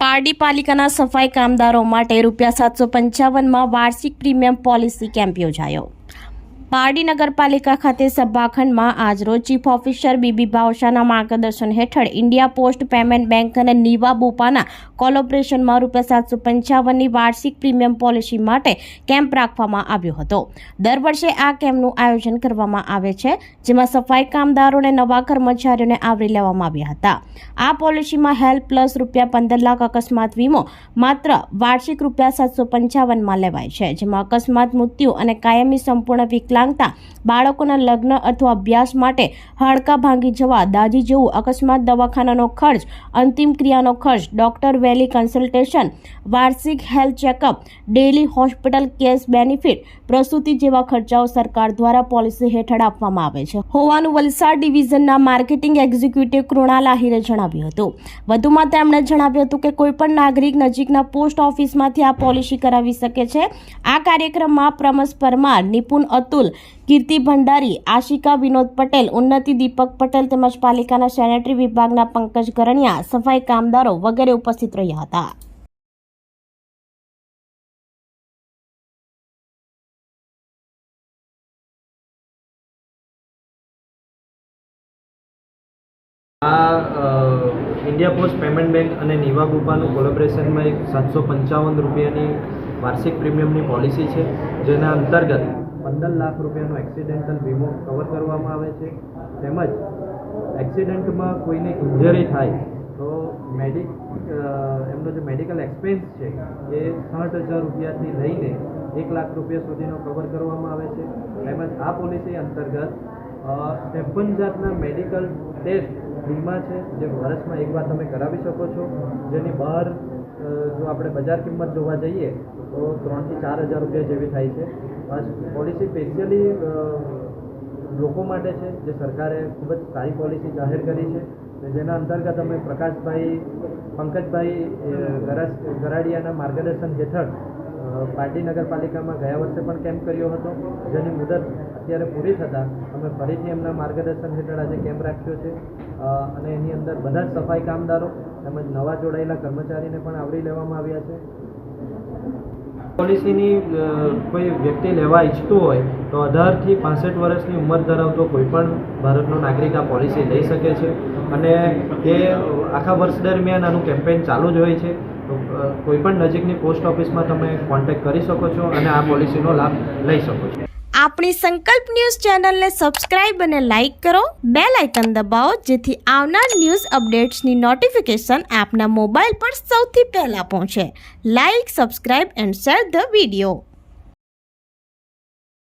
પારડી પાલિકાના સફાઈ કામદારો માટે રૂપિયા સાતસો પંચાવનમાં વાર્ષિક પ્રીમિયમ પોલિસી કેમ્પ યોજાયો. પારડી નગરપાલિકા ખાતે સભાખંડમાં આજરોજ ચીફ ઓફિસર બીબી ભાવશાના માર્ગદર્શન હેઠળ ઇન્ડિયા પોસ્ટ પેમેન્ટ બેંક અને નીવા બોપાના કોલોબરેશનમાં રૂપિયા સાતસો પંચાવનની વાર્ષિક પ્રીમિયમ પોલિસી માટે કેમ્પ રાખવામાં આવ્યો હતો. દર વર્ષે આ કેમ્પનું આયોજન કરવામાં આવે છે, જેમાં સફાઈ કામદારોને નવા કર્મચારીઓને આવરી લેવામાં આવ્યા હતા. આ પોલિસીમાં હેલ્પ પ્લસ રૂપિયા પંદર લાખ અકસ્માત વીમો માત્ર વાર્ષિક રૂપિયા સાતસો પંચાવનમાં લેવાય છે, જેમાં અકસ્માત મૃત્યુ અને કાયમી સંપૂર્ણ વિકલાંગતા બાળકોના લગ્ન અથવા અભ્યાસ માટે હાડકાં ભાંગી જવા, દાજી જેવું, અકસ્માત દવાખાનાનો ખર્ચ, અંતિમ ક્રિયાનો ખર્ચ, ડોક્ટર વેલી કન્સલ્ટેશન, વાર્ષિક health checkup daily hospital cash benefit, પ્રસૂતિ જેવા ખર્ચાઓ સરકાર દ્વારા પોલિસી હેઠળ આપવામાં આવે છે. હોવાનું વલસાડ ડિવિઝનના માર્કેટિંગ એક્ઝિક્યુટિવ કૃણાલ આહિરે જણાવ્યું હતું. વધુમાં તેમણે જણાવ્યું હતું કે કોઈપણ નાગરિક નજીકના પોસ્ટ ઓફિસમાંથી આ પોલિસી કરાવી શકે છે. આ કાર્યક્રમમાં પ્રમસ પરમાર, નિપુણ અતુલ કીર્તિ ભંડારી, આશિકા વિનોદ પટેલ, ઉન્નતિ દીપક પટેલ તેમજ પાલિકાના સેનેટરી વિભાગના પંકજ ગરણિયા, સફાઈ કામદારો વગેરે ઉપસ્થિત રહ્યા હતા. આ ઇન્ડિયા પોસ્ટ પેમેન્ટ બેંક અને નિવા ગુપાનું કોલેબરેશનમાં એક સાતસો પંચાવન રૂપિયાની વાર્ષિક પ્રીમિયમની પોલિસી છે, જેના અંતર્ગત પંદર લાખ રૂપિયાનો એક્સિડેન્ટલ વીમો કવર કરવામાં આવે છે. તેમજ એક્સિડન્ટમાં કોઈને ઇન્જરી થાય, તો મેડિક એમનો જે મેડિકલ એક્સપેન્સ છે, એ સાઠ હજાર રૂપિયાથી લઈને એક લાખ રૂપિયા સુધીનો કવર કરવામાં આવે છે. તેમજ આ પોલિસી અંતર્ગત ત્રેપન જાતના મેડિકલ ટેસ્ટ ફ્રીમાં છે, જે વર્ષમાં એકવાર તમે કરાવી શકો છો, જેની બહાર જો આપણે બજાર કિંમત જોવા જઈએ, તો ત્રણથી ચાર હજાર રૂપિયા જેવી થાય છે. પોલિસી સ્પેશિયલી લોકો માટે છે, જે સરકારે ખૂબ જ સારી પોલિસી જાહેર કરી છે જેના અંતર્ગત અમે પ્રકાશભાઈ, પંકજભાઈ ગરાડિયાના માર્ગદર્શન હેઠળ અ, પારડી નગરપાલિકામાં ગયા વર્ષે પણ કેમ્પ કર્યો હતો. જેની મુદત અત્યારે પૂરી થતાં અમે ફરીથી એમના માર્ગદર્શન હેઠળ આજે કેમ્પ રાખ્યો છે. અને એની અંદર બધા જ સફાઈ કામદારો તેમજ નવા જોડાયેલા કર્મચારીને પણ આવરી લેવામાં આવ્યા છે. પોલિસીની કોઈ વ્યક્તિ લેવા ઈચ્છતું હોય તો અઢારથી પાસઠ વર્ષની ઉંમર ધરાવતો કોઈ પણ ભારતનો નાગરિક આ પોલિસી લઈ શકે છે. અને તે આખા વર્ષ દરમિયાન આનું કેમ્પેઇન ચાલુ જ હોય છે. કોઈ પણ નજીકની પોસ્ટ ઓફિસમાં તમે કોન્ટેક્ટ કરી શકો છો અને આ પોલિસીનો લાભ લઈ શકો છો. આપણી સંકલ્પ ન્યૂઝ ચેનલને સબસ્ક્રાઇબ અને લાઇક કરો. બે લાઇકન દબાવો, જેથી આવનાર ન્યૂઝ અપડેટ્સની નોટિફિકેશન આપના મોબાઈલ પર સૌથી પહેલાં પહોંચે. Like, subscribe and share the video.